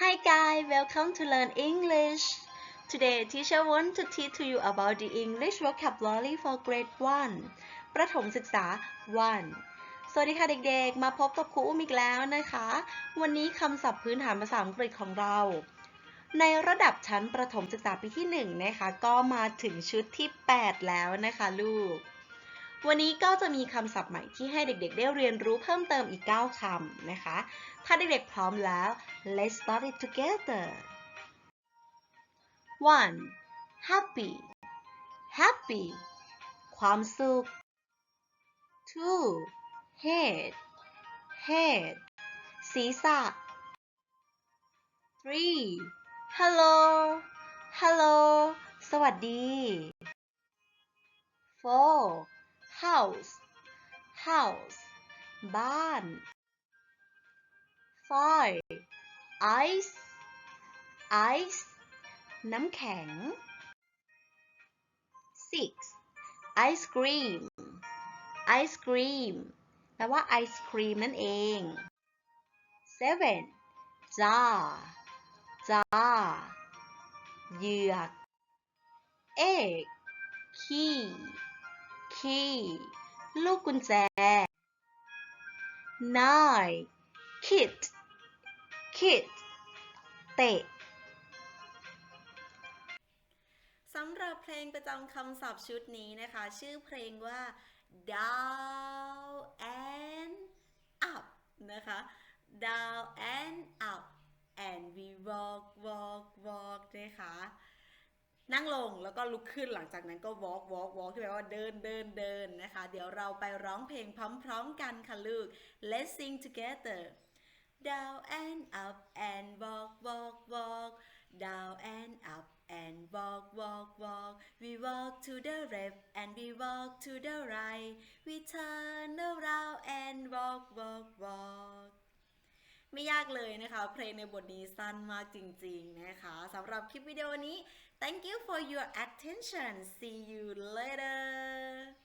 Hi guys, welcome to learn English. Today, teacher want to teach to you about the English vocabulary for grade 1 ประถมศึกษา 1 สวัสดีค่ะเด็กๆ มาพบกับครูอุ้มอีกแล้วนะคะ วันนี้คำศัพท์พื้นฐานภาษาอังกฤษของเรา ในระดับชั้นประถมศึกษาปีที่ 1 นะคะ ก็มาถึงชุดที่ 8 แล้วนะคะลูก วันนี้ก็จะมีคำศัพท์ใหม่ที่ให้เด็กๆ ได้เรียนรู้เพิ่มเติมอีก 9 คำนะคะ ถ้าเด็กๆ พร้อมแล้ว let's start it together one happy happy ความสุข two head head ศีรษะ three hello hello สวัสดี four house house บ้าน five ice ice น้ำแข็ง six ice cream ice cream แปลว่าไอศครีมนั่นเอง seven jar jar เหยือก egg key key ลูกกุญแจ nine kid kid เตะสำหรับเพลงประจำคำศัพท์ชุดนี้นะคะ ชื่อเพลงว่า down and up นะคะ down and up and we walk walk walk นะคะ นั่งลงแล้วก็ลุกขึ้นหลังจากนั้นก็ walk walk walk ที่แปลว่าเดินเดินเดินนะคะ เดี๋ยวเราไปร้องเพลงพร้อมๆกันค่ะลูก let's sing together down and up and walk walk walk down and up and walk walk walk we walk to the left and we walk to the right we turn around and ไม่ยากเลยนะคะ เพลงในบทนี้สั้นมากจริงๆนะคะสำหรับคลิปวิดีโอนี้ thank you for your attention see you later